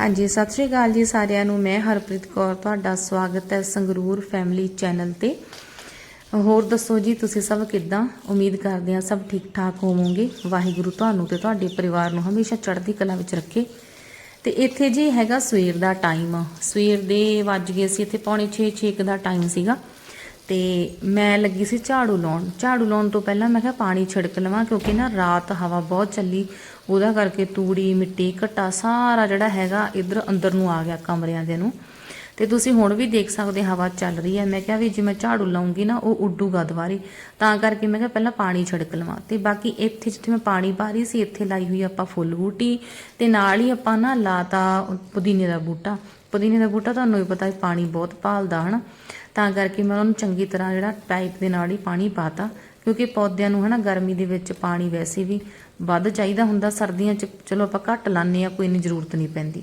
ਹਾਂਜੀ, ਸਤਿ ਸ਼੍ਰੀ ਅਕਾਲ ਜੀ ਸਾਰਿਆਂ ਨੂੰ। ਮੈਂ ਹਰਪ੍ਰੀਤ ਕੌਰ, ਤੁਹਾਡਾ ਸਵਾਗਤ ਹੈ ਸੰਗਰੂਰ ਫੈਮਿਲੀ ਚੈਨਲ ਤੇ। ਹੋਰ ਦੱਸੋ ਜੀ, ਤੁਸੀਂ ਸਭ ਕਿੱਦਾਂ? ਉਮੀਦ ਕਰਦੇ ਹਾਂ ਸਭ ਠੀਕ ਠਾਕ ਹੋਵੋਗੇ। ਵਾਹਿਗੁਰੂ ਤੁਹਾਨੂੰ ਤੇ ਤੁਹਾਡੇ ਪਰਿਵਾਰ ਨੂੰ ਹਮੇਸ਼ਾ ਚੜ੍ਹਦੀ ਕਲਾ ਵਿੱਚ ਰੱਖੇ। ਤੇ ਇੱਥੇ ਜੀ ਹੈਗਾ ਸਵੇਰ ਦਾ ਟਾਈਮ ਸਵੇਰ ਦੇ ਵੱਜ ਗਏ ਸੀ, ਇੱਥੇ ਪੌਣੇ 6 6 ਦਾ ਟਾਈਮ ਸੀਗਾ। ਤੇ ਮੈਂ ਲੱਗੀ ਸੀ ਝਾੜੂ ਲਾਉਣ। ਝਾੜੂ ਲਾਉਣ ਤੋਂ ਪਹਿਲਾਂ ਮੈਂ ਕਿਹਾ ਪਾਣੀ ਛਿੜਕ ਲਵਾਂ ਕਿਉਂਕਿ ਨਾ ਰਾਤ ਹਵਾ ਬਹੁਤ ਚੱਲੀ, ਉਹਦਾ ਕਰਕੇ ਤੂੜੀ, ਮਿੱਟੀ, ਘੱਟਾ ਸਾਰਾ ਜਿਹੜਾ ਹੈਗਾ ਇਧਰ ਅੰਦਰ ਨੂੰ ਆ ਗਿਆ ਕਮਰਿਆਂ ਦੇ ਨੂੰ। ਤੇ ਤੁਸੀਂ ਹੁਣ ਵੀ ਦੇਖ ਸਕਦੇ ਹਵਾ ਚੱਲ ਰਹੀ ਹੈ। ਮੈਂ ਕਿਹਾ ਵੀ ਜੇ ਮੈਂ ਝਾੜੂ ਲਾਉਂਗੀ ਨਾ, ਉਹ ਉੱਡੂਗਾ ਦੁਬਾਰੇ। ਤਾਂ ਕਰਕੇ ਮੈਂ ਕਿਹਾ ਪਹਿਲਾਂ ਪਾਣੀ ਛਿੜਕ ਲਵਾਂ। ਤੇ ਬਾਕੀ ਇੱਥੇ ਜਿੱਥੇ ਮੈਂ ਪਾਣੀ ਪਾ ਰਹੀ ਸੀ, ਇੱਥੇ ਲਾਈ ਹੋਈ ਆਪਾਂ ਫੁੱਲ ਬੂਟੀ ਤੇ ਨਾਲ ਹੀ ਆਪਾਂ ਨਾ ਲਾਤਾ ਪੁਦੀਨੇ ਦਾ ਬੂਟਾ। ਪੁਦੀਨੇ ਦਾ ਬੂਟਾ ਤੁਹਾਨੂੰ ਵੀ ਪਤਾ ਹੈ ਪਾਣੀ ਬਹੁਤ ਭਾਲਦਾ, ਹਨਾ? ਤਾਂ ਕਰਕੇ ਮੈਂ ਉਹਨੂੰ ਚੰਗੀ ਤਰ੍ਹਾਂ ਜਿਹੜਾ ਪਾਈਪ ਦੇ ਨਾਲ ਹੀ ਪਾਣੀ ਪਾਤਾ, ਕਿਉਂਕਿ ਪੌਦਿਆਂ ਨੂੰ ਹਨਾ ਗਰਮੀ ਦੇ ਵਿੱਚ ਪਾਣੀ ਵੈਸੇ ਵੀ ਵੱਧ ਚਾਹੀਦਾ ਹੁੰਦਾ, ਸਰਦੀਆਂ 'ਚ ਚਲੋ ਆਪਾਂ ਘੱਟ ਲਾਉਂਦੇ ਆ ਕੋਈ ਇੰਨੀ ਜ਼ਰੂਰਤ ਨਹੀਂ ਪੈਂਦੀ।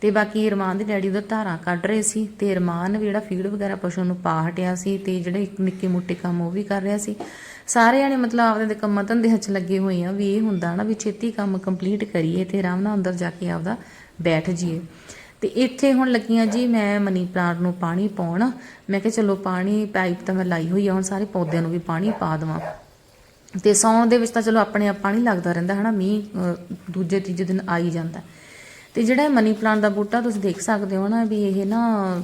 ਤੇ ਬਾਕੀ ਰਮਾਨ ਦੇ ਡੈਡੀ ਉਹਦਾ ਧਾਰਾਂ ਕੱਢ ਰਹੇ ਸੀ ਤੇ ਰਮਾਨ ਵੀ ਜਿਹੜਾ ਫੀਡ ਵਗੈਰਾ ਪਸ਼ੂ ਨੂੰ ਪਾ ਹਟਿਆ ਸੀ ਤੇ ਜਿਹੜੇ ਇੱਕ ਨਿੱਕੇ ਮੋਟੇ ਕੰਮ ਉਹ ਵੀ ਕਰ ਰਿਹਾ ਸੀ। ਸਾਰੇ ਜਾਣੇ ਮਤਲਬ ਆਪਦੇ ਦੇ ਕੰਮਾਂ ਧੰਦਿਆਂ 'ਚ ਲੱਗੇ ਹੋਏ ਆ ਵੀ ਇਹ ਹੁੰਦਾ ਨਾ ਵੀ ਛੇਤੀ ਕੰਮ ਕੰਪਲੀਟ ਕਰੀਏ ਤੇ ਆਰਾਮ ਨਾਲ ਅੰਦਰ ਜਾ ਕੇ ਆਪਦਾ ਬੈਠ ਜਾਈਏ। ਤੇ ਇੱਥੇ ਹੁਣ ਲੱਗੀਆਂ ਜੀ ਮੈਂ ਮਨੀ ਪਲਾਂਟ ਨੂੰ ਪਾਣੀ ਪਾਉਣ। ਮੈਂ ਕਿਹਾ ਚਲੋ ਪਾਣੀ ਪਾਈਪ ਤਾਂ ਮੈਂ ਲਾਈ ਹੋਈ ਆ, ਹੁਣ ਸਾਰੇ ਪੌਦਿਆਂ ਨੂੰ ਵੀ ਪਾਣੀ ਪਾ ਦੇਵਾਂ। ਤੇ ਸੌਣ ਦੇ ਵਿੱਚ ਤਾਂ ਚਲੋ ਆਪਣੇ ਆਪ ਪਾਣੀ ਲੱਗਦਾ ਰਹਿੰਦਾ, ਹਨਾ? ਮੀਂਹ ਦੂਜੇ ਤੀਜੇ ਦਿਨ ਆ ਹੀ ਜਾਂਦਾ। ਤੇ ਜਿਹੜਾ ਮਨੀ ਪਲਾਂਟ ਦਾ ਬੂਟਾ ਤੁਸੀਂ ਦੇਖ ਸਕਦੇ ਹੋ ਨਾ ਵੀ ਇਹ ਨਾ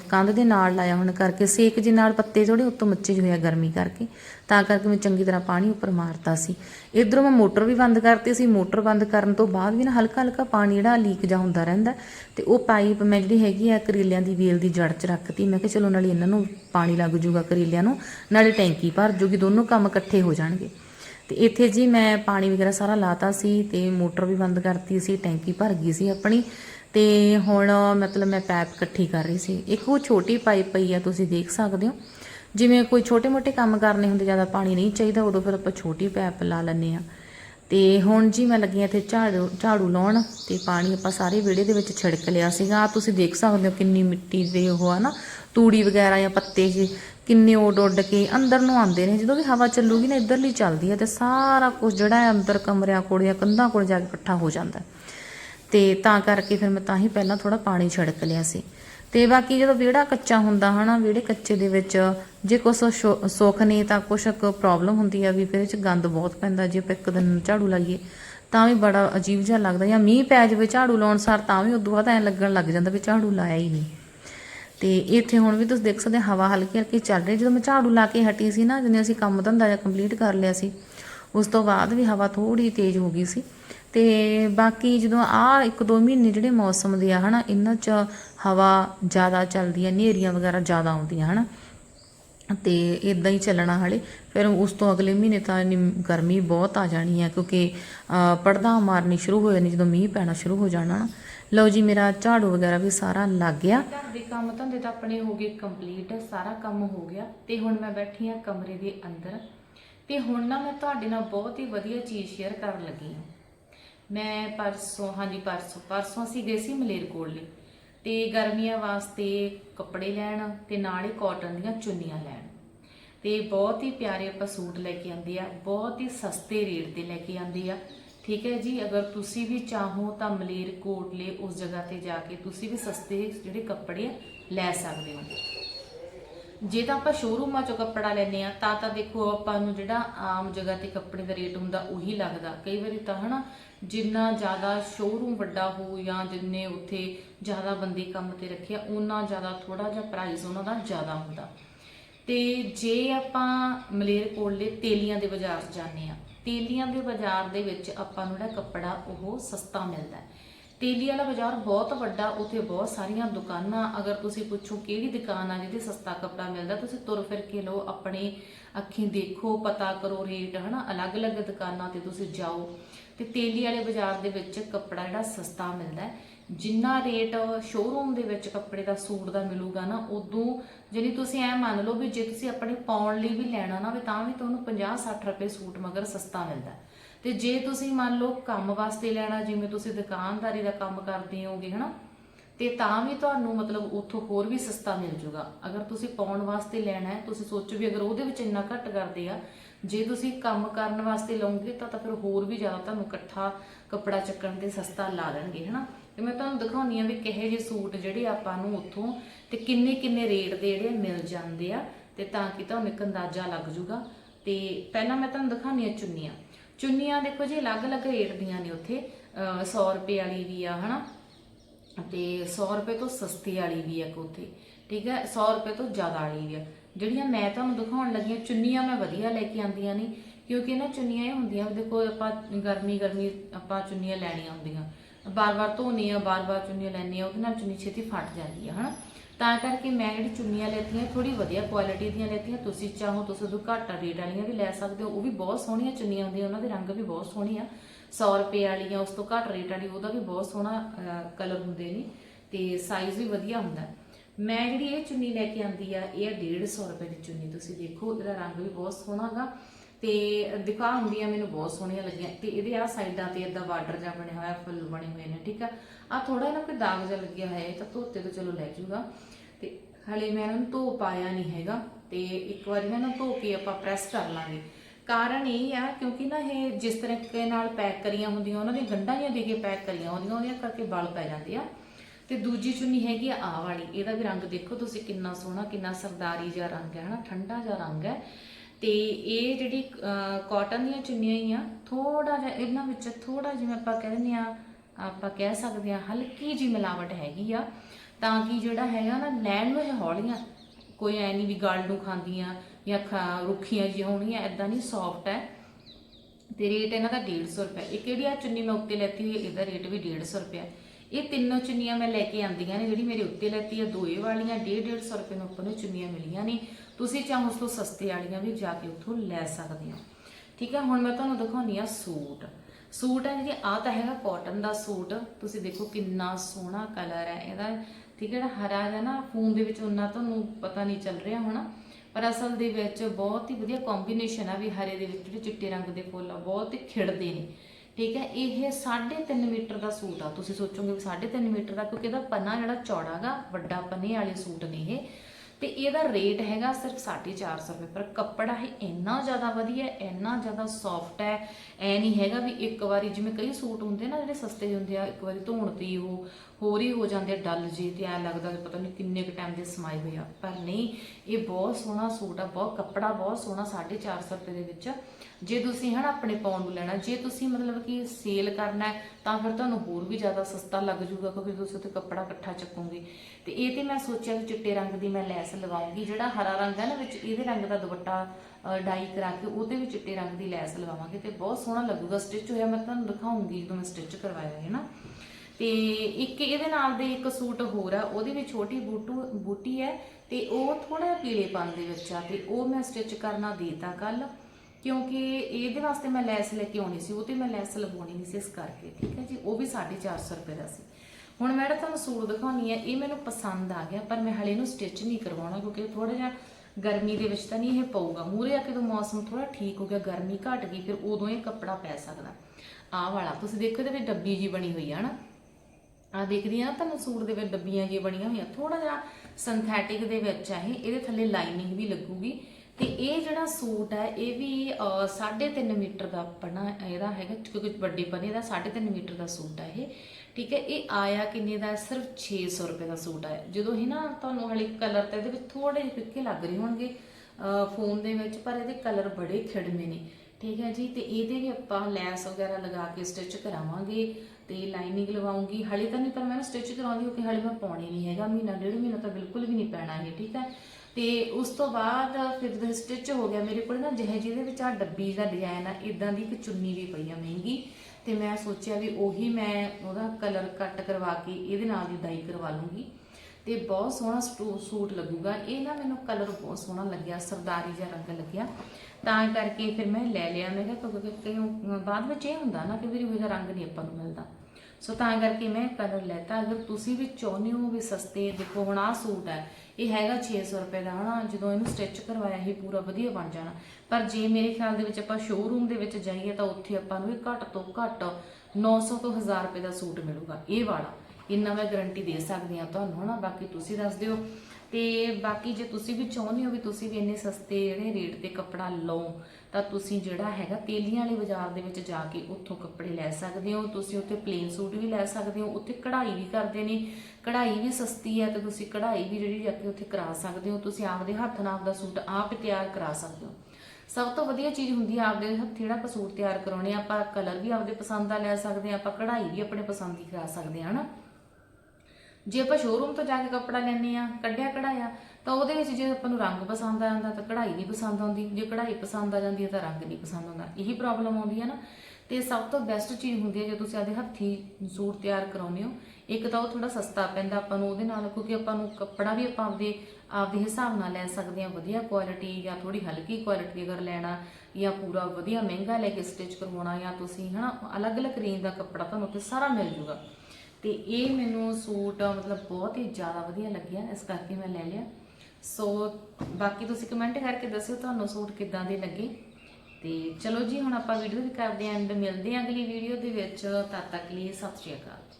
ਕੰਧ ਦੇ ਨਾਲ ਲਾਇਆ ਹੋਣ ਕਰਕੇ, ਸੇਕ ਜੀ ਨਾਲ ਪੱਤੇ ਥੋੜੇ ਉੱਤੋਂ ਮੱਚੇ ਜਿਹੇ ਹੋਏ ਆ ਗਰਮੀ ਕਰਕੇ, ਤਾਂ ਕਰਕੇ ਮੈਂ ਚੰਗੀ ਤਰ੍ਹਾਂ ਪਾਣੀ ਉੱਪਰ ਮਾਰਤਾ ਸੀ। ਇਧਰੋਂ ਮੈਂ ਮੋਟਰ ਵੀ ਬੰਦ ਕਰਤੀ ਸੀ, ਮੋਟਰ ਬੰਦ ਕਰਨ ਤੋਂ ਬਾਅਦ ਵੀ ਨਾ ਹਲਕਾ ਹਲਕਾ ਪਾਣੀ ਜਿਹੜਾ ਲੀਕ ਜਾ ਹੁੰਦਾ ਰਹਿੰਦਾ ਤੇ ਉਹ ਪਾਈਪ ਮੈਂ ਜਿਹੜੀ ਹੈਗੀ ਆ ਕਰੇਲਿਆਂ ਦੀ ਵੇਲ ਦੀ ਜੜ 'ਚ ਰੱਖਤੀ। ਮੈਂ ਕਿਹਾ ਚਲੋ ਨਾਲੇ ਇਹਨਾਂ ਨੂੰ ਪਾਣੀ ਲੱਗ ਜੂਗਾ ਕਰੇਲਿਆਂ ਨੂੰ, ਨਾਲੇ ਟੈਂਕੀ ਭਰ ਜੂਗੀ, ਦੋਨੋਂ ਕੰਮ ਇਕੱਠੇ ਹੋ ਜਾਣਗੇ। ਤੇ ਇੱਥੇ ਜੀ ਮੈਂ ਪਾਣੀ ਵਗੈਰਾ ਸਾਰਾ ਲਾਤਾ ਸੀ ਤੇ ਮੋਟਰ ਵੀ ਬੰਦ ਕਰਤੀ ਸੀ, ਟੈਂਕੀ ਭਰ ਗਈ ਸੀ ਆਪਣੀ। ਤੇ ਹੁਣ ਮਤਲਬ ਮੈਂ ਪਾਈਪ ਇਕੱਠੀ ਕਰ ਰਹੀ ਸੀ। ਇੱਕ ਉਹ ਛੋਟੀ ਪਾਈਪ ਪਈ ਆ, ਤੁਸੀਂ ਦੇਖ ਸਕਦੇ ਹੋ। ਜਿਵੇਂ ਕੋਈ ਛੋਟੇ-ਮੋਟੇ ਕੰਮ ਕਰਨੇ ਹੁੰਦੇ, ਜ਼ਿਆਦਾ ਪਾਣੀ ਨਹੀਂ ਚਾਹੀਦਾ, ਉਦੋਂ ਫਿਰ ਆਪਾਂ ਛੋਟੀ ਪਾਈਪ ਲਾ ਲੈਂਦੇ ਆ ਤੇ ਹੁਣ ਜੀ ਮੈਂ ਲੱਗੀ ਹਾਂ ਇੱਥੇ ਝਾੜੂ ਝਾੜੂ ਲਾਉਣ ਤੇ ਪਾਣੀ ਆਪਾਂ ਸਾਰੇ ਵਿਹੜੇ ਦੇ ਵਿੱਚ ਛਿੜਕ ਲਿਆ ਸੀਗਾ। ਤੁਸੀਂ ਦੇਖ ਸਕਦੇ ਹੋ ਕਿੰਨੀ ਮਿੱਟੀ ਦੇ ਉਹ ਆ ਨਾ, ਤੂੜੀ ਵਗੈਰਾ ਜਾਂ ਪੱਤੇ ਜੀ ਕਿੰਨੇ ਉੱਡ ਉੱਡ ਕੇ ਅੰਦਰ ਨੂੰ ਆਉਂਦੇ ਨੇ, ਜਦੋਂ ਵੀ ਹਵਾ ਚੱਲੂਗੀ ਨਾ ਇੱਧਰਲੀ ਚੱਲਦੀ ਹੈ ਤੇ ਸਾਰਾ ਕੁਝ ਜਿਹੜਾ ਹੈ ਅੰਦਰ ਕਮਰਿਆਂ ਕੋਲ ਜਾਂ ਕੰਧਾਂ ਕੋਲ ਜਾ ਕੇ ਇਕੱਠਾ ਹੋ ਜਾਂਦਾ ਹੈ। ਤੇ ਤਾਂ ਕਰਕੇ ਫਿਰ ਮੈਂ ਤਾਂ ਹੀ ਪਹਿਲਾਂ ਥੋੜਾ ਪਾਣੀ ਛਿੜਕ ਲਿਆ ਸੀ ਤੇ ਬਾਕੀ ਜਦੋਂ ਵਿਹੜਾ ਕੱਚਾ ਹੁੰਦਾ ਹਨਾ, ਵਿਹੜੇ ਕੱਚੇ ਦੇ ਵਿੱਚ ਜੇ ਕੁਛ ਸ਼ੋ- ਸੁੱਖ ਨਹੀਂ ਤਾਂ ਕੁਛ ਕੁ ਪ੍ਰੋਬਲਮ ਹੁੰਦੀ ਆ ਵੀ ਫਿਰ ਇਹ ਚ ਗੰਦ ਬਹੁਤ ਪੈਂਦਾ, ਜੇ ਆਪਾਂ ਇੱਕ ਦਿਨ ਝਾੜੂ ਲਾਈਏ ਤਾਂ ਵੀ ਬੜਾ ਅਜੀਬ ਜਿਹਾ ਲੱਗਦਾ ਜਾਂ ਮੀਂਹ ਪੈ ਜਾਵੇ ਝਾੜੂ ਲਾਉਣ ਸਾਰ ਤਾਂ ਵੀ ਉਦੋਂ ਬਾਅਦ ਐਂ ਲੱਗਣ ਲੱਗ ਜਾਂਦਾ ਵੀ ਝਾੜੂ ਲਾਇਆ ਹੀ ਨਹੀਂ ਤੇ ਇੱਥੇ ਹੁਣ ਵੀ ਤੁਸੀਂ ਦੇਖ ਸਕਦੇ ਹੋ, ਹਵਾ ਹਲਕੀ ਹਲਕੀ ਚੱਲ ਰਹੀ ਜਦੋਂ ਮੈਂ ਝਾੜੂ ਲਾ ਕੇ ਹਟੀ ਸੀ ਨਾ ਜਿੰਨੇ ਅਸੀਂ ਕੰਮ ਧੰਦਾ ਜਿਹਾ ਕੰਪਲੀਟ ਕਰ ਲਿਆ ਸੀ, ਉਸ ਤੋਂ ਬਾਅਦ ਵੀ ਹਵਾ ਥੋੜੀ ਤੇਜ਼ ਹੋ ਗਈ ਸੀ। ਤੇ ਬਾਕੀ ਜਦੋਂ ਆ ਇੱਕ ਦੋ ਮਹੀਨੇ ਜਿਹੜੇ ਮੌਸਮ ਦੇ ਆ, ਹਨਾ, ਇਹਨਾਂ 'ਚ ਹਵਾ ਜ਼ਿਆਦਾ ਚੱਲਦੀ ਹੈ, ਹਨੇਰੀਆਂ ਵਗੈਰਾ ਜ਼ਿਆਦਾ ਆਉਂਦੀਆਂ, ਹਨਾ। ਤੇ ਇਦਾਂ ਹੀ ਚੱਲਣਾ ਹਲੇ। ਫਿਰ ਉਸ ਤੋਂ ਅਗਲੇ ਮਹੀਨੇ ਤਾਂ ਇੰਨੀ ਗਰਮੀ ਬਹੁਤ ਆ ਜਾਣੀ ਹੈ, ਕਿਉਂਕਿ ਪੜਦਾ ਮਾਰਨੀ ਸ਼ੁਰੂ ਹੋ ਜਾਣੀ, ਜਦੋਂ ਮੀਂਹ ਪੈਣਾ ਸ਼ੁਰੂ ਹੋ ਜਾਣਾ ਨਾ ਲਓ ਜੀ, ਮੇਰਾ ਝਾੜੂ ਵਗੈਰਾ ਵੀ ਸਾਰਾ ਲੱਗ ਗਿਆ। ਘਰ ਦੇ ਕੰਮ ਧੰਦੇ ਤਾਂ ਆਪਣੇ ਹੋ ਗਏ ਕੰਪਲੀਟ ਸਾਰਾ ਕੰਮ ਹੋ ਗਿਆ। ਤੇ ਹੁਣ ਮੈਂ ਬੈਠੀ ਆ ਕਮਰੇ ਦੇ ਅੰਦਰ। ਤੇ ਹੁਣ ਨਾ ਮੈਂ ਤੁਹਾਡੇ ਨਾਲ ਬਹੁਤ ਹੀ ਵਧੀਆ ਚੀਜ਼ ਸ਼ੇਅਰ ਕਰਨ ਲੱਗੀ ਹਾਂ। ਮੈਂ ਪਰਸੋਂ, ਹਾਂਜੀ, ਪਰਸੋਂ ਪਰਸੋਂ ਅਸੀਂ ਗਏ ਸੀ ਮਲੇਰਕੋਟਲੇ ਤੇ ਗਰਮੀਆਂ ਵਾਸਤੇ ਕੱਪੜੇ ਲੈਣ ਤੇ ਨਾਲ ਹੀ ਕਾਟਨ ਦੀਆਂ ਚੁੰਨੀਆਂ ਲੈਣ। ਤੇ ਬਹੁਤ ਹੀ ਪਿਆਰੇ ਆਪਾਂ ਸੂਟ ਲੈ ਕੇ ਆਂਦੇ ਆ, ਬਹੁਤ ਹੀ ਸਸਤੇ ਰੇਟ ਤੇ ਲੈ ਕੇ ਆਂਦੇ ਆ। ਠੀਕ ਹੈ ਜੀ ਅਗਰ ਤੁਸੀਂ ਵੀ ਚਾਹੋ ਤਾਂ ਮਲੇਰਕੋਟਲੇ ਉਸ ਜਗ੍ਹਾ ਤੇ ਜਾ ਕੇ ਤੁਸੀਂ ਵੀ ਸਸਤੇ ਜਿਹੜੇ ਕੱਪੜੇ ਆ, ਲੈ ਸਕਦੇ ਹੋ। ਜੇ ਤਾਂ ਆਪਾਂ ਸ਼ੋਰੂਮਾਂ ਚੋਂ ਕੱਪੜਾ ਲੈਨੇ ਆ ਤਾਂ ਤਾਂ ਦੇਖੋ ਆਪਾਂ ਨੂੰ ਜਿਹੜਾ ਆਮ ਜਗ੍ਹਾ ਤੇ ਕੱਪੜੇ ਦਾ ਰੇਟ ਹੁੰਦਾ ਉਹੀ ਲੱਗਦਾ। ਕਈ ਵਾਰੀ ਤਾਂ ਹਨਾ ਜਿੰਨਾ ਜ਼ਿਆਦਾ ਸ਼ੋਰੂਮ ਵੱਡਾ ਹੋ ਜਾਂ ਜਿੰਨੇ ਉੱਥੇ ਜ਼ਿਆਦਾ ਬੰਦੇ ਕੰਮ ਤੇ ਰੱਖਿਆ ਉਹਨਾਂ ਜ਼ਿਆਦਾ ਥੋੜਾ ਜਿਹਾ ਪ੍ਰਾਈਸ ਉਹਨਾਂ ਦਾ ਜ਼ਿਆਦਾ ਹੁੰਦਾ। ਤੇ ਜੇ ਆਪਾਂ ਮਲੇਰਕੋਟਲੇ ਤੇਲੀਆਂ ਦੇ ਬਾਜ਼ਾਰ 'ਚ ਜਾਂਦੇ ਆ ਤੇਲੀਆਂ ਦੇ ਬਾਜ਼ਾਰ ਦੇ ਵਿੱਚ ਆਪਾਂ ਨੂੰ ਜਿਹੜਾ ਕੱਪੜਾ ਉਹ ਸਸਤਾ ਮਿਲਦਾ ਹੈ। ਤੇਲੀ ਵਾਲਾ ਬਾਜ਼ਾਰ ਬਹੁਤ ਵੱਡਾ, ਉੱਥੇ ਬਹੁਤ ਸਾਰੀਆਂ ਦੁਕਾਨਾਂ, ਅਗਰ ਤੁਸੀਂ ਪੁੱਛੋ ਕਿਹੜੀ ਦੁਕਾਨ ਆ ਜਿਹਦੇ ਸਸਤਾ ਕੱਪੜਾ ਮਿਲਦਾ, ਤੁਸੀਂ ਤੁਰ ਫਿਰ ਕੇ ਲਓ, ਆਪਣੇ ਅੱਖੀਂ ਦੇਖੋ, ਪਤਾ ਕਰੋ ਰੇਟ, ਹਨਾ, ਅਲੱਗ-ਅਲੱਗ ਦੁਕਾਨਾਂ ਤੇ ਤੁਸੀਂ ਜਾਓ ਤੇ ਤੇਲੀ ਵਾਲੇ ਬਾਜ਼ਾਰ ਦੇ ਵਿੱਚ ਕੱਪੜਾ ਜਿਹੜਾ ਸਸਤਾ ਮਿਲਦਾ ਹੈ ਜਿੰਨਾ ਰੇਟ ਸ਼ੋਰੂਮ ਦੇ ਵਿੱਚ ਕੱਪੜੇ ਦਾ ਸੂਟ ਦਾ ਮਿਲੂਗਾ ਨਾ, ਉਦੋਂ ਜਿਹੜੀ ਤੁਸੀਂ ਐ ਮੰਨ ਲਓ ਵੀ ਜੇ ਤੁਸੀਂ ਆਪਣੇ ਪਾਉਣ ਲਈ ਵੀ ਲੈਣਾ ਨਾ ਵੀ ਤਾਂ ਵੀ ਤੁਹਾਨੂੰ 50-60 ਰੁਪਏ ਸੂਟ ਮਗਰ ਸਸਤਾ ਮਿਲਦਾ ਹੈ। ਤੇ ਜੇ ਤੁਸੀਂ ਮੰਨ ਲਓ ਕੰਮ ਵਾਸਤੇ ਲੈਣਾ, ਜਿਵੇਂ ਤੁਸੀਂ ਦੁਕਾਨਦਾਰੀ ਦਾ ਕੰਮ ਕਰਦੇ ਹੋਗੇ, ਹਨਾ, ਤੇ ਤਾਂ ਵੀ ਤੁਹਾਨੂੰ ਮਤਲਬ ਉੱਥੋਂ ਹੋਰ ਵੀ ਸਸਤਾ ਮਿਲ ਜੂਗਾ। ਅਗਰ ਤੁਸੀਂ ਪਾਉਣ ਵਾਸਤੇ ਲੈਣਾ ਹੈ, ਤੁਸੀਂ ਸੋਚੋ ਵੀ ਅਗਰ ਉਹਦੇ ਵਿੱਚ ਇੰਨਾ ਘੱਟ ਕਰਦੇ ਆ, ਜੇ ਤੁਸੀਂ ਕੰਮ ਕਰਨ ਵਾਸਤੇ ਲਓਗੇ, ਤਾਂ ਤਾਂ ਫਿਰ ਹੋਰ ਵੀ ਜ਼ਿਆਦਾ ਤੁਹਾਨੂੰ ਇਕੱਠਾ ਕੱਪੜਾ ਚੱਕਣ ਤੇ ਸਸਤਾ ਲਾ ਦੇਣਗੇ, ਹਨਾ। ਤੇ ਮੈਂ ਤੁਹਾਨੂੰ ਦਿਖਾਉਣੀ ਆ ਵੀ ਕਿਹੇ ਜਿਹੇ ਸੂਟ ਜਿਹੜੇ ਆਪਾਂ ਨੂੰ ਉੱਥੋਂ ਤੇ ਕਿੰਨੇ ਕਿੰਨੇ ਰੇਟ ਦੇ ਜਿਹੜੇ ਮਿਲ ਜਾਂਦੇ ਆ, ਤੇ ਤਾਂ ਕਿ ਤੁਹਾਨੂੰ ਇੱਕ ਅੰਦਾਜ਼ਾ ਲੱਗ ਜੂਗਾ। ਤੇ ਪਹਿਲਾਂ ਮੈਂ ਤੁਹਾਨੂੰ ਦਿਖਾਉਣੀ ਆ ਚੁੰਨੀਆਂ। ਚੁੰਨੀਆਂ ਦੇਖੋ ਜੀ, ਅਲੱਗ-ਅਲੱਗ ਰੇਟ ਦੀਆਂ ਨੇ ਉੱਥੇ। ਅਹ 100 ਰੁਪਏ ਵਾਲੀ ਵੀ ਆ, ਹਨਾ? ਤੇ 100 ਰੁਪਏ ਤੋਂ ਸਸਤੀ ਵਾਲੀ ਵੀ ਆ ਇੱਕ ਠੀਕ ਹੈ? 100 ਰੁਪਏ ਤੋਂ ਜ਼ਿਆਦਾ ਵਾਲੀ ਵੀ ਆ। ਜਿਹੜੀਆਂ ਮੈਂ ਤੁਹਾਨੂੰ ਦਿਖਾਉਣ ਲੱਗੀਆਂ, ਚੁੰਨੀਆਂ ਮੈਂ ਵਧੀਆ ਲੈ ਕੇ ਆਂਦੀਆਂ ਨੇ, ਕਿਉਂਕਿ ਇਹਨਾਂ ਚੁੰਨੀਆਂ ਇਹ ਹੁੰਦੀਆਂ, ਦੇਖੋ ਆਪਾਂ ਗਰਮੀ ਗਰਮੀ ਆਪਾਂ ਚੁੰਨੀਆਂ ਲੈਣੀਆਂ ਹੁੰਦੀਆਂ। ਬਾਰ-ਬਾਰ ਧੋਨੀ ਆ, ਬਾਰ-ਬਾਰ ਚੁੰਨੀਆਂ ਲੈਣੀਆਂ ਉਹਦੇ ਨਾਲ ਚੁੰਨੀ ਛੇਤੀ ਫਟ ਜਾਂਦੀ ਆ, ਹਨਾ? ਤਾਂ ਕਰਕੇ ਮੈਂ ਜਿਹੜੀ ਚੁੰਨੀਆਂ ਲੈਤੀਆਂ ਥੋੜੀ ਵਧੀਆ ਕੁਆਲਿਟੀ ਦੀਆਂ ਲੈਤੀਆਂ, ਤੁਸੀਂ ਚਾਹੋ ਤੁਸੀਂ ਉਹ ਘੱਟ ਰੇਟ ਵਾਲੀਆਂ ਵੀ ਲੈ ਸਕਦੇ ਹੋ, ਉਹ ਵੀ ਬਹੁਤ ਸੋਹਣੀਆਂ ਚੁੰਨੀਆਂ ਹੁੰਦੀਆਂ, ਉਹਨਾਂ ਦੇ ਰੰਗ ਵੀ ਬਹੁਤ ਸੋਹਣੇ ਆ। 100 ਰੁਪਏ ਵਾਲੀਆਂ, ਉਸ ਤੋਂ ਘੱਟ ਰੇਟ ਵਾਲੀ, ਉਹਦਾ ਵੀ ਬਹੁਤ ਸੋਹਣਾ ਕਲਰ ਹੁੰਦੇ ਨੇ, ਤੇ ਸਾਈਜ਼ ਵੀ ਵਧੀਆ ਹੁੰਦਾ। ਮੈਂ ਜਿਹੜੀ ਇਹ ਚੁੰਨੀ ਲੈ ਕੇ ਆਂਦੀ ਆ, ਇਹ 150 ਰੁਪਏ ਦੀ ਚੁੰਨੀ, ਤੁਸੀਂ ਦੇਖੋ, ਇਹਦਾ ਰੰਗ ਵੀ ਬਹੁਤ ਸੋਹਣਾ ਗਾ। ਤੇ ਦਿਖਾ ਹੁੰਦੀਆਂ ਮੈਨੂੰ ਬਹੁਤ ਸੋਹਣੀਆਂ ਲੱਗੀਆਂ। ਤੇ ਇਹਦੇ ਆ ਸਾਈਡਾਂ ਤੇ ਇਦਾਂ ਬਾਰਡਰ ਜਿਹਾ ਬਣਿਆ ਹੋਇਆ, ਫੁੱਲ ਬਣੇ ਹੋਏ ਨੇ, ਠੀਕ ਆ? ਆ ਥੋੜਾ ਇਹਨਾਂ ਕੋਈ ਦਾਗ ਜਿਹਾ ਲੱਗਿਆ ਹੋਇਆ ਤਾਂ ਧੋਤੇ ਤੋਂ ਚਲੋ ਲੈ ਜਾਊਗਾ। ਤੇ ਹਲੇ ਮੈਂ ਇਹਨਾਂ ਨੂੰ ਧੋ ਪਾਇਆ ਨਹੀਂ ਹੈਗਾ, ਤੇ ਇੱਕ ਵਾਰੀ ਨਾ ਧੋ ਕੇ ਆਪਾਂ ਪ੍ਰੈਸ ਕਰ ਲਾਂਗੇ। ਕਾਰਨ ਇਹ ਆ, ਕਿਉਂਕਿ ਨਾ ਇਹ ਜਿਸ ਤਰੀਕੇ ਨਾਲ ਪੈਕ ਕਰੀਆਂ ਹੁੰਦੀਆਂ, ਉਹਨਾਂ ਦੀਆਂ ਗੰਢਾਂ ਜਿਹੀਆਂ ਦੇ ਕੇ ਪੈਕ ਕਰੀਆਂ ਹੁੰਦੀਆਂ, ਉਹਦੀਆਂ ਕਰਕੇ ਵਲ ਪੈ ਜਾਂਦੇ ਆ। ਤੇ ਦੂਜੀ ਚੁੰਨੀ ਹੈਗੀ ਆ ਆਹ ਵਾਲੀ, ਇਹਦਾ ਵੀ ਰੰਗ ਦੇਖੋ ਤੁਸੀਂ ਕਿੰਨਾ ਸੋਹਣਾ, ਕਿੰਨਾ ਸਰਦਾਰੀ ਜਿਹਾ ਰੰਗ ਹੈ, ਹਨਾ? ਠੰਡਾ ਜਿਹਾ ਰੰਗ ਹੈ। ਤੇ ਇਹ ਜਿਹੜੀ ਕਾਟਨ ਦੀਆਂ ਚੁੰਨੀਆਂ ਹੀ ਆ ਥੋੜਾ ਜਿਹਾ ਇਹਨਾਂ ਵਿੱਚ ਥੋੜਾ ਜਿਵੇਂ ਆਪਾਂ ਕਹਿ ਦਿੰਦੇ ਆ ਆਪਾਂ ਕਹਿ ਸਕਦੇ ਆ ਹਲਕੀ ਜੀ ਮਿਲਾਵਟ ਹੈਗੀ ਆ, ਤਾਂ ਕਿ ਜਿਹੜਾ ਹੈਗਾ ਨਾ ਲੈਣ ਨੂੰ ਇਹ ਹੌਲੀਆਂ, ਕੋਈ ਐ ਨਹੀਂ ਵੀ ਗਲ ਨੂੰ ਖਾਂਦੀਆਂ ਜਾਂ ਖਾ- ਰੁੱਖੀਆਂ ਜਿਹੀਆਂ ਹੋਣਗੀਆਂ ਐਦਾਂ ਨਹੀਂ ਸੌਫਟ ਹੈ। ਤੇ ਰੇਟ ਇਹਨਾਂ ਦਾ 150 ਰੁਪਏ। ਇਹ ਕਿਹੜੀ ਆ? ਚੁੰਨੀ ਮੈਂ ਉੱਤੇ ਲੈਤੀ ਹੋਈ ਇਹਦਾ ਰੇਟ ਵੀ 150 ਰੁਪਏ ਹੈ। ਇਹ ਤਿੰਨੋਂ ਚੁੰਨੀਆਂ ਮੈਂ ਲੈ ਕੇ ਆਂਦੀਆਂ ਨੇ, ਜਿਹੜੀ ਮੇਰੇ ਉੱਤੇ ਲੈਤੀ ਆ ਦੋਏ ਵਾਲੀਆਂ 150 ਰੁਪਏ ਨੂੰ ਆਪਾਂ ਨੂੰ ਚੁੰਨੀਆਂ ਮਿਲੀਆਂ ਨੇ। ਤੁਸੀਂ ਚਾਹ ਉਸ ਤੋਂ ਸਸਤੇ ਵਾਲੀਆਂ ਵੀ ਜਾ ਕੇ ਉੱਥੋਂ ਲੈ ਸਕਦੇ ਹੋ। ਠੀਕ ਹੈ, ਹੁਣ ਮੈਂ ਤੁਹਾਨੂੰ ਦਿਖਾਉਣੀ ਆ ਸੂਟ। ਸੂਟ ਹੈ ਜਿਹੜੀ ਆ ਤਾਂ ਹੈਗਾ ਕਾਟਨ ਦਾ ਸੂਟ। ਤੁਸੀਂ ਦੇਖੋ ਕਿੰਨਾ ਸੋਹਣਾ ਕਲਰ ਹੈ ਇਹਦਾ। ਠੀਕ ਹੈ ਜਿਹੜਾ ਹਰਾ ਜਿਹਾ ਨਾ ਫੋਨ ਦੇ ਵਿੱਚ ਉਹਨਾਂ ਤੁਹਾਨੂੰ ਪਤਾ ਨਹੀਂ ਚੱਲ ਰਿਹਾ ਹੋਣਾ। ਪਰ ਅਸਲ ਦੇ ਵਿੱਚ ਬਹੁਤ ਹੀ ਵਧੀਆ ਕੰਬੀਨੇਸ਼ਨ ਆ ਵੀ ਹਰੇ ਦੇ ਵਿੱਚ ਜਿਹੜੇ ਚਿੱਟੇ ਰੰਗ ਦੇ ਫੁੱਲ ਆ, ਬਹੁਤ ਹੀ ਖਿੜਦੇ ਨੇ। ਠੀਕ ਹੈ, ਇਹ 3.5 ਮੀਟਰ ਦਾ ਸੂਟ ਆ। ਤੁਸੀਂ ਸੋਚੋਗੇ ਵੀ 3.5 ਮੀਟਰ ਦਾ ਕਿਉਂਕਿ ਇਹਦਾ ਪੰਨਾ ਜਿਹੜਾ ਚੌੜਾਗਾ ਵੱਡਾ ਪੰਨੇ ਵਾਲੇ ਸੂਟ ਨੇ ਇਹ। ਤੇ ਇਹਦਾ ਰੇਟ ਹੈਗਾ ਸਿਰਫ 450 ਰੁਪਏ। ਪਰ ਕੱਪੜਾ ਇਹ ਇੰਨਾ ਜ਼ਿਆਦਾ ਵਧੀਆ ਇੰਨਾ ਜ਼ਿਆਦਾ ਸੌਫਟ ਹੈ। ਐ ਨਹੀਂ ਹੈਗਾ ਵੀ ਇੱਕ ਵਾਰੀ ਜਿਵੇਂ ਕਈ ਸੂਟ ਹੁੰਦੇ ਨਾ ਜਿਹੜੇ ਸਸਤੇ ਹੁੰਦੇ ਆ, ਇੱਕ ਵਾਰੀ ਧੋਣ ਤੇ ਹੀ ਉਹ ਹੋਰ ਹੀ ਹੋ ਜਾਂਦੇ ਆ, ਡਲ ਜੇ ਤੇ ਐ ਲੱਗਦਾ ਪਤਾ ਨਹੀਂ ਕਿੰਨੇ ਕੁ ਟਾਈਮ ਦੇ ਸਮਾਏ ਹੋਏ ਆ। ਪਰ ਨਹੀਂ, ਇਹ ਬਹੁਤ ਸੋਹਣਾ ਸੂਟ ਆ, ਬਹੁਤ ਕੱਪੜਾ ਬਹੁਤ ਸੋਹਣਾ 450 ਰੁਪਏ ਦੇ ਵਿੱਚ। ਜੇ ਤੁਸੀਂ ਹਨਾ ਆਪਣੇ ਪਾਉਣ ਨੂੰ ਲੈਣਾ, ਜੇ ਤੁਸੀਂ ਮਤਲਬ ਕਿ ਸੇਲ ਕਰਨਾ ਤਾਂ ਫਿਰ ਤੁਹਾਨੂੰ ਹੋਰ ਵੀ ਜ਼ਿਆਦਾ ਸਸਤਾ ਲੱਗ ਜਾਊਗਾ, ਕਿਉਂਕਿ ਤੁਸੀਂ ਉੱਥੇ ਕੱਪੜਾ ਇਕੱਠਾ ਚੱਕੋਗੇ। ਤੇ ਇਹ ਤੇ ਮੈਂ ਸੋਚਿਆ ਕਿ ਚਿੱਟੇ ਰੰਗ ਦੀ ਮੈਂ ਲੈਸ ਲਵਾਉਂਗੀ, ਜਿਹੜਾ ਹਰਾ ਰੰਗ ਹੈ ਨਾ ਵਿੱਚ, ਇਹਦੇ ਰੰਗ ਦਾ ਦੁਪੱਟਾ ਡਾਈ ਕਰਾ ਕੇ ਉਹਦੇ ਵੀ ਚਿੱਟੇ ਰੰਗ ਦੀ ਲੈਸ ਲਵਾਵਾਂਗੇ ਤੇ ਬਹੁਤ ਸੋਹਣਾ ਲੱਗੂਗਾ। ਸਟਿਚ ਹੋਇਆ, ਮੈਂ ਤੁਹਾਨੂੰ ਦਿਖਾਉਂਗੀ ਜਦੋਂ ਮੈਂ ਸਟਿਚ ਕਰਵਾਇਆ ਹੈ ਨਾ। ਤੇ ਇੱਕ ਇਹਦੇ ਨਾਲ ਦੇ ਇੱਕ ਸੂਟ ਹੋਰ ਆ, ਉਹਦੇ ਵਿੱਚ ਛੋਟੀ ਬੂਟੂ, ਬੂਟੀ ਹੈ ਤੇ ਉਹ ਥੋੜਾ ਜਿਹਾ ਪੀਲੇਪਨ ਦੇ ਵਿੱਚ ਆ ਤੇ ਉਹ ਮੈਂ ਸਟਿਚ ਕਰਨਾ ਦੇਤਾ ਕੱਲ ਕਿਉਂਕਿ ਇਹਦੇ ਵਾਸਤੇ ਮੈਂ ਲੈਸ ਲੈ ਕੇ ਆਉਣੀ ਸੀ, ਉਹ ਤੇ ਮੈਂ ਲੈਸ ਲਗਾਉਣੀ ਨਹੀਂ ਸੀ ਇਸ ਕਰਕੇ, ਠੀਕ ਹੈ ਜੀ? ਉਹ ਵੀ 450 ਰੁਪਏ ਦਾ ਸੀ। ਹੁਣ ਮੈਂ ਜਿਹੜਾ ਤੁਹਾਨੂੰ ਸੂਟ ਦਿਖਾਉਣੀ ਹੈ ਇਹ ਮੈਨੂੰ ਪਸੰਦ ਆ ਗਿਆ, ਪਰ ਮੈਂ ਹਲੇ ਇਹਨੂੰ ਸਟਿਚ ਨਹੀਂ ਕਰਵਾਉਣਾ, ਕਿਉਂਕਿ ਥੋੜਾ ਜਿਹਾ ਗਰਮੀ ਦੇ ਵਿੱਚ ਤਾਂ ਨਹੀਂ ਇਹ ਪਊਗਾ। ਮੂਰੇ ਆ ਕੇ ਜਦੋਂ ਮੌਸਮ ਥੋੜਾ ਠੀਕ ਹੋ ਗਿਆ, ਗਰਮੀ ਘਟ ਗਈ, ਫਿਰ ਉਦੋਂ ਇਹ ਕੱਪੜਾ ਪੈ ਸਕਦਾ। ਆਹ ਵਾਲਾ, ਤੁਸੀਂ ਦੇਖੋ ਇਹਦੇ ਵਿੱਚ ਡੱਬੀ ਜੀ ਬਣੀ ਹੋਈ ਆ ਨਾ ਆ ਦੇਖਦੀ ਆ ਨਾ, ਤੁਹਾਨੂੰ ਸੂਟ ਦੇ ਵਿੱਚ ਡੱਬੀਆਂ ਜੀ ਬਣੀਆਂ ਹੋਈਆਂ ਥੋੜਾ ਜਿਹਾ ਸਿੰਥੈਟਿਕ ਦੇ ਵਿੱਚ ਆ ਇਹ, ਇਹਦੇ ਥੱਲੇ ਲਾਈਨਿੰਗ ਵੀ ਲੱਗੂਗੀ। ਤੇ ਇਹ ਜਿਹੜਾ ਸੂਟ ਹੈ ਇਹ ਵੀ 3.5 ਮੀਟਰ ਦਾ ਪਣਾ ਇਹਦਾ ਹੈਗਾ, ਕਿਉਂਕਿ ਵੱਡੇ ਪਨੇ ਦਾ 3.5 ਮੀਟਰ ਦਾ ਸੂਟ ਹੈ ਇਹ। ਠੀਕ ਹੈ, ਇਹ ਆਇਆ ਕਿੰਨੇ ਦਾ? ਹੈ? ਸਿਰਫ 600 ਰੁਪਏ ਦਾ ਸੂਟ ਆਇਆ ਜਦੋਂ ਇਹ ਨਾ ਤੁਹਾਨੂੰ ਹਲੇ ਕਲਰ ਤੇ ਇਹਦੇ ਵਿੱਚ ਥੋੜੇ ਜਿਹੇ ਫਿੱਕੇ ਲੱਗ ਰਹੇ ਹੋਣਗੇ ਫੋਨ ਦੇ ਵਿੱਚ, ਪਰ ਇਹਦੇ ਕਲਰ ਬੜੇ ਖਿੜਵੇਂ ਨੇ। ਠੀਕ ਹੈ ਜੀ, ਤੇ ਇਹਦੇ ਵੀ ਆਪਾਂ ਲੈਸ ਵਗੈਰਾ ਲਗਾ ਕੇ ਸਟਿਚ ਕਰਾਵਾਂਗੇ ਤੇ ਲਾਈਨਿੰਗ ਲਵਾਉਂਗੀ। ਹਲੇ ਤਾਂ ਨਹੀਂ, ਪਰ ਮੈਂ ਸਟਿਚ ਕਰਾਉਂਦੀ ਕਿਉਂਕਿ ਹਲੇ ਮੈਂ ਪਾਉਣੀ ਨਹੀਂ ਹੈਗਾ। ਮਹੀਨਾ, ਡੇਢ ਮਹੀਨਾ ਤਾਂ ਬਿਲਕੁਲ ਵੀ ਨਹੀਂ ਪੈਣਾ ਇਹ, ਠੀਕ ਹੈ। ਤੇ ਉਸ ਤੋਂ ਬਾਅਦ ਫਿਰ ਜਦੋਂ ਸਟਿਚ ਹੋ ਗਿਆ, ਮੇਰੇ ਕੋਲ ਨਾ ਜਿਹੇ ਜਿਹਦੇ ਵਿੱਚ ਆ ਡੱਬੀ ਦਾ ਡਿਜ਼ਾਈਨ ਆ ਇਦਾਂ ਦੀ ਇੱਕ ਚੁੰਨੀ ਵੀ ਪਈ ਆ ਮਹਿੰਗੀ। ਤੇ ਮੈਂ ਸੋਚਿਆ ਵੀ ਉਹੀ ਮੈਂ ਉਹਦਾ ਕਲਰ ਕੱਟ ਕਰਵਾ ਕੇ ਇਹਦੇ ਨਾਲ ਦੀ ਡਾਈ ਕਰਵਾ ਲੂੰਗੀ। ਤੇ ਬਹੁਤ ਸੋਹਣਾ ਸਟੂ- ਸੂਟ ਲੱਗੂਗਾ। ਇਹ ਨਾ ਮੈਨੂੰ ਕਲਰ ਬਹੁਤ ਸੋਹਣਾ ਲੱਗਿਆ, ਸਰਦਾਰੀ ਜਿਹਾ ਰੰਗ ਲੱਗਿਆ। ਤਾਂ ਕਰਕੇ ਫਿਰ ਮੈਂ ਲੈ ਲਿਆ। ਮੈਂ ਕਿਹਾ ਕਿਉਂਕਿ ਬਾਅਦ ਵਿੱਚ ਇਹ ਹੁੰਦਾ ਨਾ ਕਿ ਵੀ ਉਹ ਜਿਹਾ ਰੰਗ ਨਹੀਂ ਆਪਾਂ ਨੂੰ ਮਿਲਦਾ। ਸੋ ਤਾਂ ਕਰਕੇ ਮੈਂ ਕਲਰ ਲੈਤਾ। ਅਗਰ ਤੁਸੀਂ ਵੀ ਚਾਹੁੰਦੇ ਹੋ ਵੀ ਸਸਤੇ, ਦੇਖੋ ਹੁਣ ਆਹ ਸੂਟ ਹੈ, ਇਹ ਹੈਗਾ 600 ਰੁਪਏ ਦਾ, ਹਨਾ? ਜਦੋਂ ਇਹਨੂੰ ਸਟਿਚ ਕਰਵਾਇਆ ਇਹ ਪੂਰਾ ਵਧੀਆ ਬਣ ਜਾਣਾ। ਪਰ ਜੇ ਮੇਰੇ ਖਿਆਲ ਦੇ ਵਿੱਚ ਆਪਾਂ ਸ਼ੋਰੂਮ ਦੇ ਵਿੱਚ ਜਾਈਏ ਤਾਂ ਉੱਥੇ ਆਪਾਂ ਨੂੰ ਇਹ ਘੱਟ ਤੋਂ ਘੱਟ 900 ਤੋਂ 1000 ਰੁਪਏ ਦਾ ਸੂਟ ਮਿਲੂਗਾ, ਇਹ ਵਾਲਾ। ਇੰਨਾ ਮੈਂ ਗਾਰੰਟੀ ਦੇ ਸਕਦੀ ਆ ਤੁਹਾਨੂੰ ਹਨਾ, ਬਾਕੀ ਤੁਸੀਂ ਦੱਸ ਦਿਓ। ਤੇ ਬਾਕੀ ਜੇ ਤੁਸੀਂ ਵੀ ਚਾਹੁੰਦੇ ਹੋ ਵੀ ਤੁਸੀਂ ਵੀ ਇੰਨੇ ਸਸਤੇ ਜਿਹੜੇ ਰੇਟ ਤੇ ਕੱਪੜਾ ਲਓ, ਤਾਂ ਤੁਸੀਂ ਜਿਹੜਾ ਹੈਗਾ ਤੇਲੀਆਂ ਵਾਲੇ ਬਾਜ਼ਾਰ ਦੇ ਵਿੱਚ ਜਾ ਕੇ ਉੱਥੋਂ ਕੱਪੜੇ ਲੈ ਸਕਦੇ ਹੋ। ਤੁਸੀਂ ਉੱਥੇ ਪਲੇਨ ਸੂਟ ਵੀ ਲੈ ਸਕਦੇ ਹੋ, ਉੱਥੇ ਕਢਾਈ ਵੀ ਕਰਦੇ ਨੇ। ਕਢਾਈ ਵੀ ਸਸਤੀ ਹੈ ਤੇ ਤੁਸੀਂ ਕਢਾਈ ਵੀ ਜਿਹੜੀ ਜਾ ਕੇ ਉੱਥੇ ਕਰਾ ਸਕਦੇ ਹੋ। ਤੁਸੀਂ ਆਪਦੇ ਹੱਥ ਨਾਲ ਆਪਦਾ ਸੂਟ ਆਪ ਤਿਆਰ ਕਰਾ ਸਕਦੇ ਹੋ। ਸਭ ਤੋਂ ਵਧੀਆ ਚੀਜ਼ ਹੁੰਦੀ ਹੈ ਆਪਦੇ ਹੱਥ ਜਿਹੜਾ ਆਪਾਂ ਸੂਟ ਤਿਆਰ ਕਰਾਉਣੇ ਆ, ਆਪਾਂ ਕਲਰ ਵੀ ਆਪਦੇ ਪਸੰਦ ਦਾ ਲੈ ਸਕਦੇ ਆ, ਆਪਾਂ ਕਢਾਈ ਵੀ ਆਪਣੇ ਪਸੰਦ ਦੀ ਕਰਾ ਸਕਦੇ ਆ, ਹਨਾ? ਜੇ ਆਪਾਂ ਸ਼ੋਰੂਮ ਤੋਂ ਜਾ ਕੇ ਕੱਪੜਾ ਲੈਣੇ ਆ ਕੱਢਿਆ ਕਢਾਇਆ, ਤਾਂ ਉਹਦੇ ਵਿੱਚ ਜੇ ਆਪਾਂ ਨੂੰ ਰੰਗ ਪਸੰਦ ਆ ਜਾਂਦਾ ਤਾਂ ਕਢਾਈ ਨਹੀਂ ਪਸੰਦ ਆਉਂਦੀ, ਜੇ ਕਢਾਈ ਪਸੰਦ ਆ ਜਾਂਦੀ ਹੈ ਤਾਂ ਰੰਗ ਨਹੀਂ ਪਸੰਦ ਆਉਂਦਾ। ਇਹੀ ਪ੍ਰੋਬਲਮ ਆਉਂਦੀ ਹੈ ਨਾ। ਤੇ ਸਭ ਤੋਂ ਬੈਸਟ ਚੀਜ਼ ਹੁੰਦੀ ਹੈ ਜੇ ਤੁਸੀਂ ਆਪਦੇ ਹੱਥੀ ਸੂਟ ਤਿਆਰ ਕਰਾਉਂਦੇ ਹੋ, ਇੱਕ ਤਾਂ ਉਹ ਥੋੜਾ ਸਸਤਾ ਪੈਂਦਾ ਆਪਾਂ ਨੂੰ ਉਹਦੇ ਨਾਲ, ਕਿਉਂਕਿ ਆਪਾਂ ਨੂੰ ਕੱਪੜਾ ਵੀ ਆਪਾਂ ਆਪਦੇ ਆਪਦੇ ਹਿਸਾਬ ਨਾਲ ਲੈ ਸਕਦੇ ਹਾਂ, ਵਧੀਆ ਕੁਆਲਿਟੀ ਜਾਂ ਥੋੜੀ ਹਲਕੀ ਕੁਆਲਿਟੀ ਅਗਰ ਲੈਣਾ, ਜਾਂ ਪੂਰਾ ਵਧੀਆ ਮਹਿੰਗਾ ਲੈ ਕੇ ਸਟਿਚ ਕਰਵਾਉਣਾ, ਜਾਂ ਤੁਸੀਂ ਹਨਾ ਅਲੱਗ-ਅਲੱਗ ਰੇਂਜ ਦਾ ਕੱਪੜਾ ਤੁਹਾਨੂੰ ਉੱਥੇ ਸਾਰਾ ਮਿਲ ਜੂਗਾ। ਤੇ ਇਹ ਮੈਨੂੰ ਸੂਟ, ਮਤਲਬ ਬਹੁਤ ਹੀ ਜ਼ਿਆਦਾ ਵਧੀਆ ਲੱਗਿਆ, ਇਸ ਕਰਕੇ ਮੈਂ ਲੈ ਲਿਆ। ਸੋ ਬਾਕੀ ਤੁਸੀਂ ਕਮੈਂਟ ਕਰਕੇ ਦੱਸਿਓ ਤੁਹਾਨੂੰ ਸੂਟ ਕਿੱਦਾਂ ਦੇ ਲੱਗੇ। ਤੇ ਚਲੋ ਜੀ, ਹੁਣ ਆਪਾਂ ਵੀਡੀਓ ਵੀ ਕਰਦੇ ਆਂ ਐਂਡ ਮਿਲਦੇ ਆਂ ਅਗਲੀ ਵੀਡੀਓ ਦੇ ਵਿੱਚ। ਤਦ ਤੱਕ ਲਈ ਸਤਿ ਸ਼੍ਰੀ ਅਕਾਲ